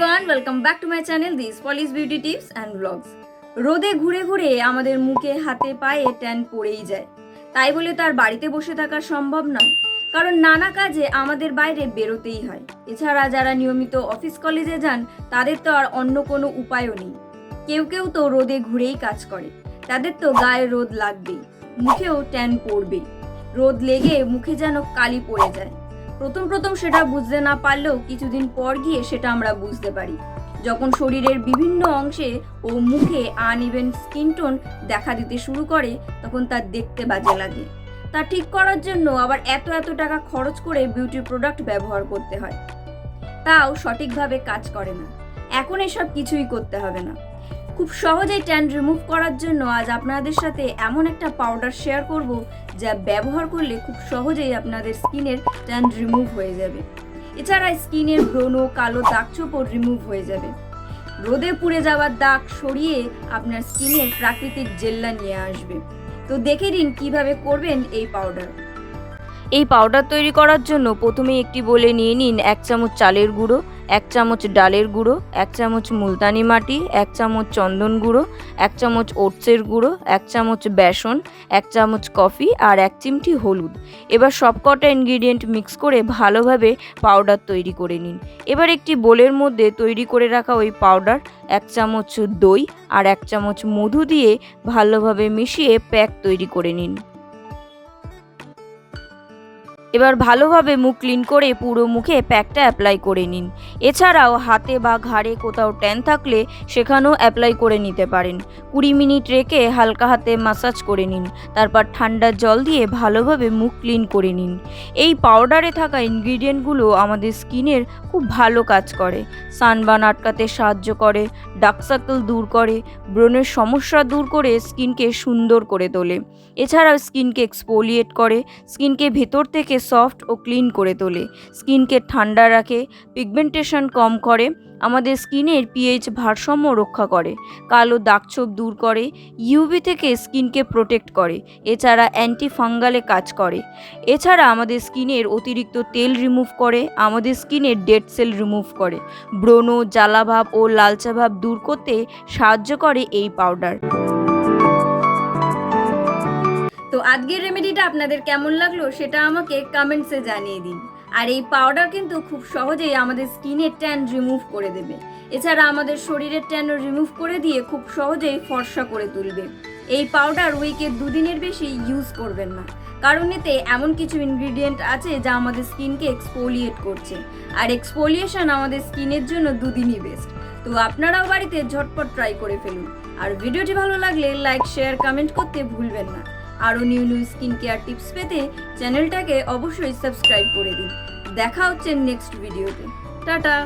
Everyone welcome back to my channel this polish beauty tips and blogs রোদে ঘুরে ঘুরে আমাদের মুখে, হাতে, পায়ে ট্যান পড়েই যায়। তাই বলে তার বাড়িতে বসে থাকা সম্ভব নয়, কারণ নানা কাজে আমাদের বাইরে বেরোতেই হয়। এছাড়া যারা নিয়মিত অফিস কলেজে যান, তাদের তো আর অন্য কোনো উপায়ও নেই। কেউ কেউ তো রোদে ঘুরেই কাজ করে, তাদের তো গায়ে রোদ লাগবেই, মুখেও ট্যান পড়বেই। রোদ লেগে মুখে যেন কালি পড়ে যায়। প্রথম প্রথম সেটা বুঝতে না পারলেও কিছুদিন পর গিয়ে সেটা আমরা বুঝতে পারি। যখন শরীরের বিভিন্ন অংশে ও মুখে আনইভেন স্কিন টোন দেখা দিতে শুরু করে, তখন তার দেখতে বাজে লাগে। তা ঠিক করার জন্য আবার এত এত টাকা খরচ করে বিউটি প্রোডাক্ট ব্যবহার করতে হয়। তাও সঠিকভাবে কাজ করে না। এখন এসব কিছুই করতে হবে না। খুব সহজেই ট্যান রিমুভ করার জন্য আজ আপনাদের সাথে এমন একটা পাউডার শেয়ার করব যা ব্যবহার করলে খুব সহজেই আপনাদের স্কিনের ট্যান রিমুভ হয়ে যাবে। এছাড়া স্কিনের ব্রণ কালো দাগ চোপড় রিমুভ হয়ে যাবে। রোদে পুড়ে যাওয়ার দাগ সরিয়ে আপনার স্কিনের প্রাকৃতিক জেল্লা নিয়ে আসবে। তো দেখে নিন কীভাবে করবেন এই পাউডার এই পাউডার তৈরি করার জন্য প্রথমে একটি বলে নিয়ে নিন এক চামচ চালের গুঁড়ো, এক চামচ ডালের গুঁড়ো, এক চামচ মুলতানি মাটি, এক চামচ চন্দন গুঁড়ো, এক চামচ ওটসের গুঁড়ো, এক চামচ বেসন, এক চামচ কফি আর এক চিমটি হলুদ। এবার সবকটা ইনগ্রিডিয়েন্ট মিক্স করে ভালোভাবে পাউডার তৈরি করে নিন। এবার একটি বোলের মধ্যে তৈরি করে রাখা ওই পাউডার এক চামচ দই আর এক চামচ মধু দিয়ে ভালোভাবে মিশিয়ে প্যাক তৈরি করে নিন। এবার ভালোভাবে মুখ ক্লিন করে পুরো মুখে প্যাকটা অ্যাপ্লাই করে নিন। এছাড়াও হাতে বা ঘাড়ে কোথাও ট্যান থাকলে সেখানেও অ্যাপ্লাই করে নিতে পারেন। কুড়ি মিনিট রেখে হালকা হাতে মাসাজ করে নিন, তারপর ঠান্ডা জল দিয়ে ভালোভাবে মুখ ক্লিন করে নিন। এই পাউডারে থাকা ইনগ্রিডিয়েন্টগুলো আমাদের স্কিনের খুব ভালো কাজ করে। সানবার্ন আটকাতে সাহায্য করে, ডার্ক সার্কেল দূর করে, ব্রণের সমস্যা দূর করে স্কিনকে সুন্দর করে তোলে। এছাড়াও স্কিনকে এক্সপোলিয়েট করে, স্কিনকে ভেতর থেকে সফট ও ক্লিন করে তোলে। স্কিনকে ঠান্ডা রাখে পিগমেন্টেশন কম করে, আমাদের স্কিনের পিএইচ ভারসাম্য রক্ষা করে, কালো দাগছোপ দূর করে ইউভি থেকে স্কিনকে প্রোটেক্ট করে, এছাড়া অ্যান্টি ফাঙ্গালে কাজ করে। এছাড়া আমাদের স্কিনের অতিরিক্ত তেল রিমুভ করে, আমাদের স্কিনের ডেড সেল রিমুভ করে। ব্রণ, জ্বালাভাব ও লালচা ভাব দূর করতে সাহায্য করে এই পাউডার আজকের রেমেডিটা আপনাদের কেমন লাগল সেটা আমাকে কমেন্টসে জানিয়ে দিন। আর এই পাউডার কিন্তু খুব সহজেই আমাদের স্কিনের ট্যান রিমুভ করে দেবে। এছাড়া আমাদের শরীরের ট্যানও রিমুভ করে দিয়ে খুব সহজেই ফর্সা করে তুলবে। এই পাউডার উইকে দুদিনের বেশি ইউজ করবেন না। কারণ এতে এমন কিছু ইনগ্রিডিয়েন্ট আছে যা আমাদের স্কিনকে এক্সপোলিয়েট করছে। আর এক্সপোলিয়েশন আমাদের স্কিনের জন্য দুদিনই বেস্ট তো আপনারাও বাড়িতে ঝটপট ট্রাই করে ফেলুন। আর ভিডিওটি ভালো লাগলে লাইক শেয়ার কমেন্ট করতে ভুলবেন না। আরও new new skin care tips পেতে চ্যানেলটাকে অবশ্যই সাবস্ক্রাইব করে দিন। দেখা হচ্ছে নেক্সট ভিডিওতে টাটা!